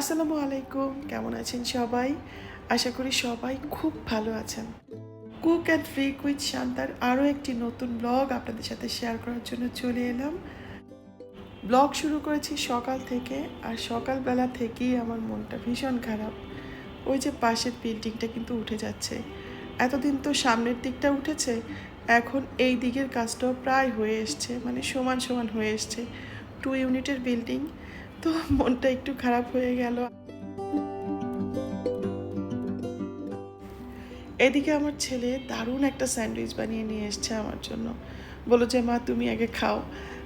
আসসালামু আলাইকুম। কেমন আছেন সবাই? আশা করি সবাই খুব ভালো আছেন। কুক অ্যান্ড ফ্রিক উইথ শান্তার আরও একটি নতুন ব্লগ আপনাদের সাথে শেয়ার করার জন্য চলে এলাম। ব্লগ শুরু করেছি সকাল থেকে আর সকালবেলা থেকেই আমার মনটা ভীষণ খারাপ। ওই যে পাশের বিল্ডিংটা কিন্তু উঠে যাচ্ছে। এতদিন তো সামনের দিকটা উঠেছে, এখন এই দিকের কাজটাও প্রায় হয়ে এসছে মানে সমান সমান হয়ে এসছে। টু ইউনিটের বিল্ডিং তো মনটা একটু খারাপ হয়ে গেল। এদিকে আমার ছেলে দারুণ একটা স্যান্ডউইচ বানিয়ে নিয়ে এসছে আমার জন্য। বলো যে, মা, তুমি আগে খাও।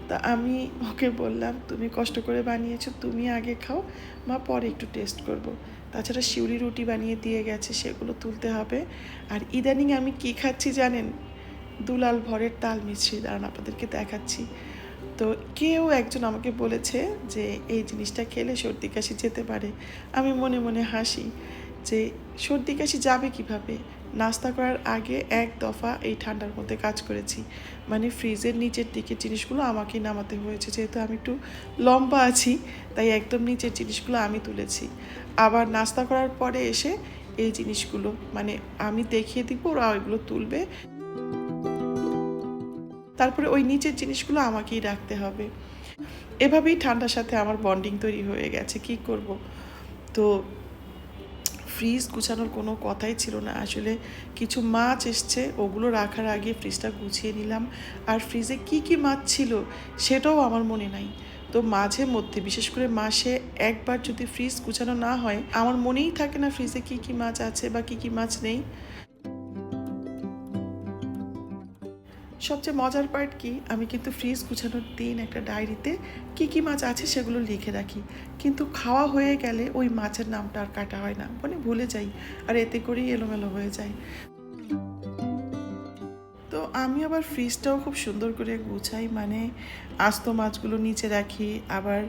তা আমি ওকে বললাম, তুমি কষ্ট করে বানিয়েছো, তুমি আগে খাও। মা, পরে একটু টেস্ট করব। তাছাড়া শিউরি রুটি বানিয়ে দিয়ে গেছে, সেগুলো তুলতে হবে। আর ইদানিং আমি কি খাচ্ছি জানেন? দুলাল ভরের তাল মিছরি। দাঁড়ান, আপনাদেরকে দেখাচ্ছি। তো কেউ একজন আমাকে বলেছে যে, এই জিনিসটা খেলে সর্দি কাশি যেতে পারে। আমি মনে মনে হাসি যে, সর্দি কাশি যাবে কীভাবে? নাস্তা করার আগে এক দফা এই ঠান্ডার মধ্যে কাজ করেছি। মানে ফ্রিজের নিচের দিকে জিনিসগুলো আমাকেই নামাতে হয়েছে। যেহেতু আমি একটু লম্বা আছি, তাই একদম নিচের জিনিসগুলো আমি তুলেছি। আবার নাস্তা করার পরে এসে এই জিনিসগুলো মানে আমি দেখিয়ে দিব, ওরা ওইগুলো তুলবে। তারপরে ওই নিচের জিনিসগুলো আমাকেই রাখতে হবে। এভাবেই ঠান্ডার সাথে আমার বন্ডিং তৈরি হয়ে গেছে, কি করব? তো ফ্রিজ গুছানোর কোনো কথাই ছিল না। আসলে কিছু মাছ এসছে, ওগুলো রাখার আগে ফ্রিজটা গুছিয়ে নিলাম। আর ফ্রিজে কি কি মাছ ছিল সেটাও আমার মনে নাই। তো মাঝে মধ্যে, বিশেষ করে মাসে একবার যদি ফ্রিজ গুছানো না হয়, আমার মনেই থাকে না ফ্রিজে কি কি মাছ আছে বা কি কি মাছ নেই। সবচেয়ে মজার পার্ট কি? আমি কিন্তু ফ্রিজ গুছানোর দিন একটা ডায়েরিতে কি কি মাছ আছে সেগুলো লিখে রাখি। কিন্তু খাওয়া হয়ে গেলে ওই মাছের নামটা আর কাটা হয় না। মানে ভুলে যাই। আর এতে করেই এলোমেলো হয়ে যায়। আমি আবার ফ্রিজটাও খুব সুন্দর করে গুছাই মানে আস্ত মাছগুলো নিচে রাখি, আবার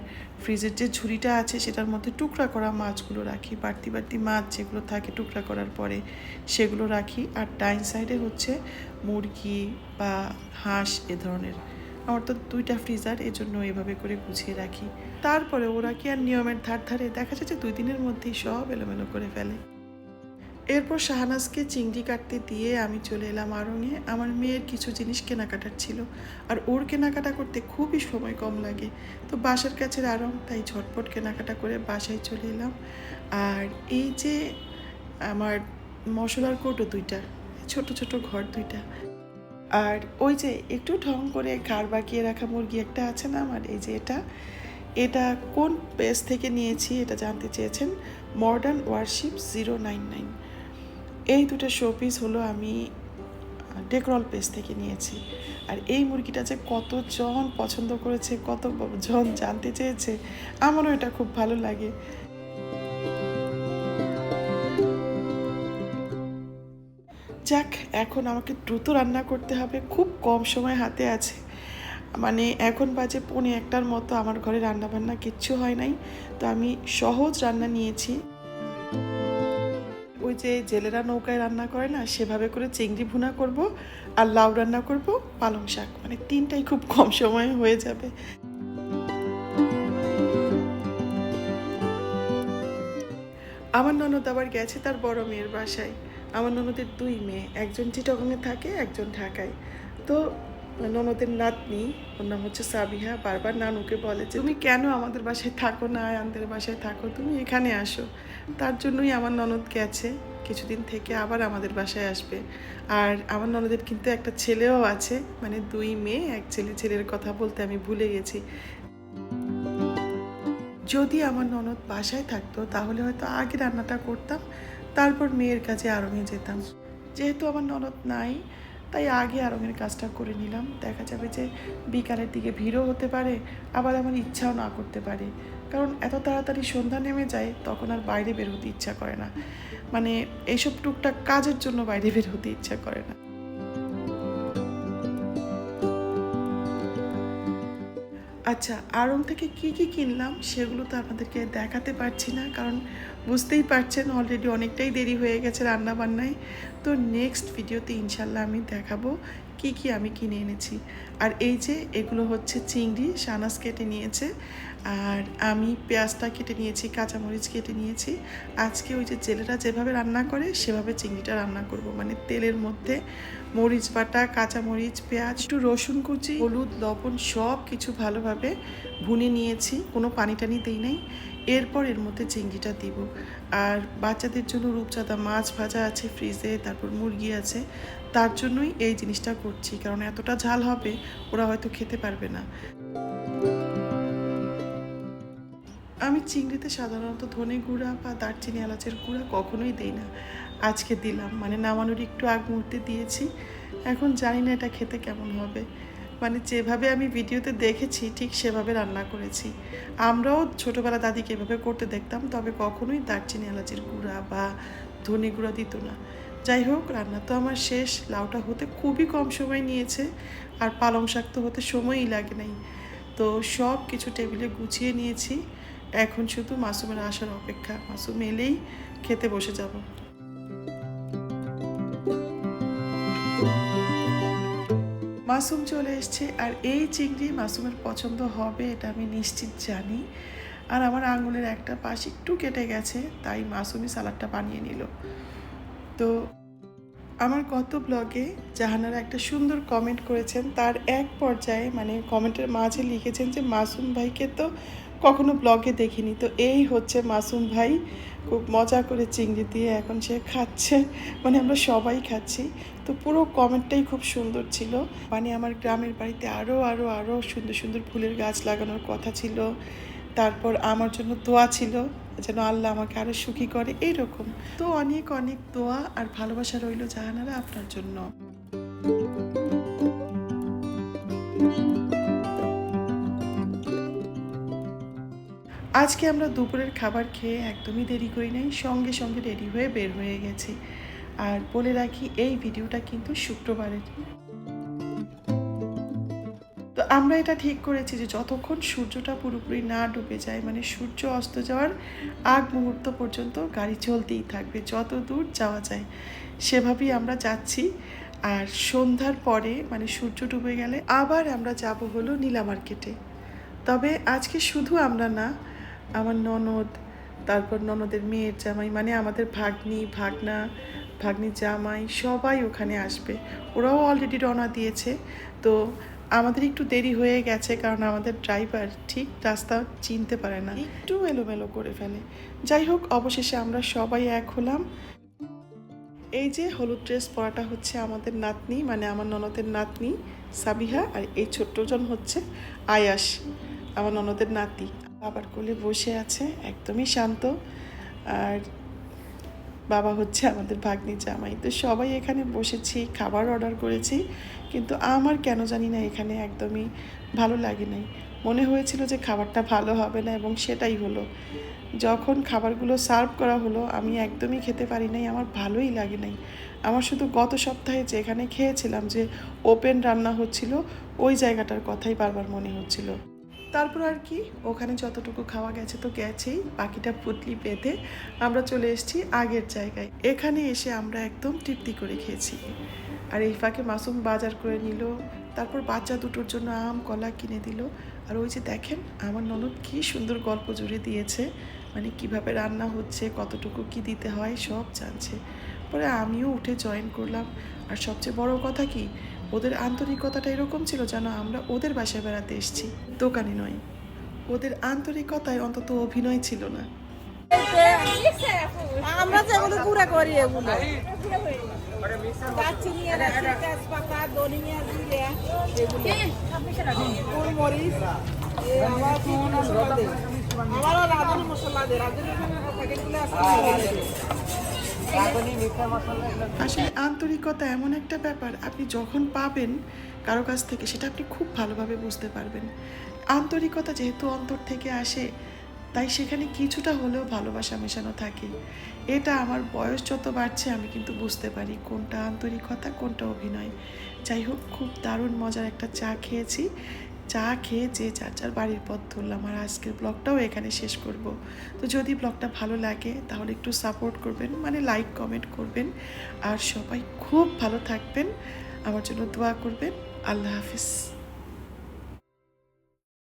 ফ্রিজের যে ঝুড়িটা আছে সেটার মধ্যে টুকরা করা মাছগুলো রাখি, বাড়তি বাড়তি মাছ যেগুলো থাকে টুকরা করার পরে সেগুলো রাখি। আর ডাইন সাইডে হচ্ছে মুরগি বা হাঁস এ ধরনের। আমার তো দুইটা ফ্রিজার এজন্য এভাবে করে গুছিয়ে রাখি। তারপরে ওরা কি আর নিয়মের ধার ধারে দেখা যাচ্ছে দুই দিনের মধ্যেই সব এলোমেলো করে ফেলে। এরপর শাহনাজকে চিংড়ি কাটতে দিয়ে আমি চলে এলাম আরঙে। আমার মেয়ের কিছু জিনিস কেনাকাটার ছিল আর ওর কেনাকাটা করতে খুবই সময় কম লাগে। তো বাসার কাছের আড়ং তাই ঝটপট কেনাকাটা করে বাসায় চলে এলাম। আর এই যে আমার মশলার কোটো দুইটা, ছোট ছোট ঘর দুইটা, আর ওই যে একটু ঢং করে ঘাড় বাঁকিয়ে রাখা মুরগি একটা আছে না আমার, এই যে এটা এটা কোন পেজ থেকে নিয়েছি এটা জানতে চেয়েছেন? Modern warship zero nine nine. এই দুটো শোপিস হলো আমি ডেকরল পেজ থেকে নিয়েছি। আর এই মুরগিটা যে কতজন পছন্দ করেছে, কত জন জানতে চেয়েছে, আমারও এটা খুব ভালো লাগে। যাক, এখন আমাকে দ্রুত রান্না করতে হবে, খুব কম সময় হাতে আছে। মানে এখন বাজে পৌনে একটার মতো, আমার ঘরে রান্না বান্না কিচ্ছু হয় নাই। তো আমি সহজ রান্না নিয়েছি। যে জেলেরা নৌকায় রান্না করে না, সেভাবে করে চিংড়ি ভুনা করব আর লাউ রান্না করব পালং শাক। মানে তিনটাই খুব কম সময়ে হয়ে যাবে। আমার ননদ আবার গেছে তার বড় মেয়ের বাসায়। আমার ননদের দুই মেয়ে, একজন চিটগংয়ে থাকে, একজন ঢাকায়। তো ননদের নাতনি, ওর নাম হচ্ছে সাবিহা, বারবার নানুকে বলে যে, তুমি কেন আমাদের বাসায় থাকো না? আমাদের বাসায় থাকো, তুমি এখানে আসো। তার জন্যই আমার ননদ গেছে। কিছুদিন থেকে আবার আমাদের বাসায় আসবে। আর আমার ননদের কিন্তু একটা ছেলেও আছে মানে দুই মেয়ে, এক ছেলে, ছেলের কথা বলতে আমি ভুলে গেছি। যদি আমার ননদ বাসায় থাকতো, তাহলে হয়তো আগে রান্নাটা করতাম, তারপর মেয়ের কাছে আরঙে যেতাম। যেহেতু আমার ননদ নাই তাই আগে আরঙের কাজটা করে নিলাম। দেখা যাবে যে বিকালের দিকে ভিড়ও হতে পারে, আবার আমার ইচ্ছাও না করতে পারে। কারণ এত তাড়াতাড়ি সন্ধ্যা নেমে যায়, তখন আর বাইরে বের হতে ইচ্ছা করে না। মানে এইসব টুকটাক কাজের জন্য বাইরে বের হতে ইচ্ছা করে না। আচ্ছা আড়ং থেকে কি কি কিনলাম সেগুলো তো আপনাদেরকে দেখাতে পারছি না, কারণ বুঝতেই পারছেন অলরেডি অনেকটাই দেরি হয়ে গেছে রান্না বান্নায় তো নেক্সট ভিডিওতে ইনশাল্লাহ আমি দেখাবো কি কি আমি কিনে এনেছি। আর এই যে এগুলো হচ্ছে চিংড়ি, সানাস কেটে নিয়েছে। আর আমি পেঁয়াজটা কেটে নিয়েছি, কাঁচামরিচ কেটে নিয়েছি। আজকে ওই যে জেলেরা যেভাবে রান্না করে, সেভাবে চিংড়িটা রান্না করব। মানে তেলের মধ্যে মরিচ বাটা, কাঁচামরিচ, পেঁয়াজ, একটু রসুন কুচি, হলুদ, লবণ সব কিছু ভালোভাবে ভুনে নিয়েছি। কোনো পানি টানি দিই নাই। এরপর এর মধ্যে চিংড়িটা দিব। আর বাচ্চাদের জন্য রূপচাঁদা মাছ ভাজা আছে ফ্রিজে, তারপর মুরগি আছে। তার জন্যই এই জিনিসটা করছি। কারণ এতটা ঝাল হবে ওরা হয়তো খেতে পারবে না। আমি চিংড়িতে সাধারণত ধনে গুঁড়া বা দারচিনি এলাচের গুঁড়া কখনোই দিই না। আজকে দিলাম মানে নামানোর একটু আগ মুহূর্তে দিয়েছি। এখন জানি না এটা খেতে কেমন হবে। মানে যেভাবে আমি ভিডিওতে দেখেছি, ঠিক সেভাবে রান্না করেছি। আমরাও ছোটোবেলা দাদিকে এভাবে করতে দেখতাম, তবে কখনোই দারচিনি এলাচের গুঁড়া বা ধনে গুঁড়া দিত না। যাই হোক, রান্না তো আমার শেষ। লাউটা হতে খুবই কম সময় নিয়েছে, আর পালং শাক তো হতে সময়ই লাগে নাই। তো সব কিছু টেবিলে গুছিয়ে নিয়েছি। এখন শুধু মাসুমের আসার অপেক্ষা। মাসুম এলেই খেতে বসে যাব। মাসুম চলে এসছে, আর এই চিংড়ি মাসুমের পছন্দ হবে এটা আমি নিশ্চিত জানি। আর আমার আঙুলের একটা পাশ একটু কেটে গেছে, তাই মাসুমি সালাডটা বানিয়ে নিল। তো আমার গত ব্লগে জাহানারা একটা সুন্দর কমেন্ট করেছেন। তার এক পর্যায়ে মানে কমেন্টের মাঝে লিখেছেন যে, মাসুম ভাইকে তো কখনো ব্লগে দেখিনি। তো এই হচ্ছে মাসুম ভাই, খুব মজা করে চিংড়ি দিয়ে এখন সে খাচ্ছে। মানে আমরা সবাই খাচ্ছি। তো পুরো কমেন্টটাই খুব সুন্দর ছিল। মানে আমার গ্রামের বাড়িতে আরও আরও আরও সুন্দর সুন্দর ফুলের গাছ লাগানোর কথা ছিল। তারপর আমার জন্য দোয়া ছিল। যেন আল্লাহ আমাকে আরও সুখী করে, এইরকম। তো অনেক অনেক দোয়া আর ভালোবাসা রইল জাহানারা আপনার জন্য। আজকে আমরা দুপুরের খাবার খেয়ে একদমই দেরি করি নাই, সঙ্গে সঙ্গে রেডি হয়ে বের হয়ে গেছি। আর বলে রাখি, এই ভিডিওটা কিন্তু শুক্রবারের। আমরা এটা ঠিক করেছি যে যতক্ষণ সূর্যটা পুরোপুরি না ডুবে যায় মানে সূর্য অস্ত যাওয়ার আগ মুহূর্ত পর্যন্ত গাড়ি চলতেই থাকবে, যত দূর যাওয়া যায়। সেভাবেই আমরা যাচ্ছি। আর সন্ধ্যার পরে মানে সূর্য ডুবে গেলে আবার আমরা যাব হলো নীলা মার্কেটে। তবে আজকে শুধু আমরা না, আমার ননদ, তারপর ননদের মেয়ের জামাই মানে আমাদের ভাগ্নি, ভাগনা ভাগ্নি জামাই সবাই ওখানে আসবে। ওরাও অলরেডি রওনা দিয়েছে। তো আমাদের একটু দেরি হয়ে গেছে কারণ আমাদের ড্রাইভার ঠিক রাস্তা চিনতে পারে না। একটু এলোমেলো করে ফেলে। যাই হোক, অবশেষে আমরা সবাই এক হলাম। এই যে হলুদ ড্রেস পরাটা হচ্ছে আমাদের নাতনি মানে আমার ননদের নাতনি, সাবিহা, আর এই ছোট্টজন হচ্ছে আয়াস, আমার ননদের নাতি। বাবার কোলে বসে আছে, একদমই শান্ত। আর বাবা হচ্ছে আমাদের ভাগ্নি জামাই। তো সবাই এখানে বসেছি, খাবার অর্ডার করেছি, কিন্তু আমার কেন জানি না এখানে একদমই ভালো লাগে নাই। মনে হয়েছিল যে খাবারটা ভালো হবে না এবং সেটাই হলো। যখন খাবারগুলো সার্ভ করা হলো, আমি একদমই খেতে পারি নাই, আমার ভালোই লাগে নাই। আমার শুধু গত সপ্তাহে যেখানে খেয়েছিলাম যে ওপেন রান্না হচ্ছিল, ওই জায়গাটার কথাই বারবার মনে হচ্ছিল। তারপর আর কি, ওখানে যতটুকু খাওয়া গেছে তো গেছেই, বাকিটা পুতলি বেঁধে আমরা চলে এসেছি আগের জায়গায়। এখানে এসে আমরা একদম তৃপ্তি করে খেয়েছি। আর এই ফাঁকে মাসুম বাজার করে নিল, তারপর বাচ্চা দুটোর জন্য আম, কলা কিনে দিল। আর ওই যে দেখেন, আমার ননদ কি সুন্দর গল্প জুড়ে দিয়েছে মানে কীভাবে রান্না হচ্ছে, কতটুকু কি দিতে হয়, সব জানছে। পরে আমিও উঠে জয়েন করলাম। আর সবচেয়ে বড় কথা কি ওদের আন্তরিকতাটা এরকম ছিল যেন আমরা ওদের বাসায় বেড়াতে এসেছি। দোকানে নয়। ওদের আন্তরিকতায় অন্তত অভিনয় ছিল না। আমরা পুরা করি এগুলো। আসলে আন্তরিকতা এমন একটা ব্যাপার আপনি যখন পাবেন কারও কাছ থেকে, সেটা আপনি খুব ভালোভাবে বুঝতে পারবেন। আন্তরিকতা যেহেতু অন্তর থেকে আসে, তাই সেখানে কিছুটা হলেও ভালোবাসা মেশানো থাকে। এটা আমার বয়স যত বাড়ছে, আমি কিন্তু বুঝতে পারি কোনটা আন্তরিকতা, কোনটা অভিনয়। যাই হোক, খুব দারুণ মজার একটা চা খেয়েছি। চা খেয়ে যে যার যার বাড়ির পথ ধরলাম আর আজকের ব্লগটাও এখানে শেষ করব। তো যদি ব্লগটা ভালো লাগে তাহলে একটু সাপোর্ট করবেন মানে লাইক কমেন্ট করবেন। আর সবাই খুব ভালো থাকবেন। আমার জন্য দোয়া করবেন। আল্লাহ হাফিজ।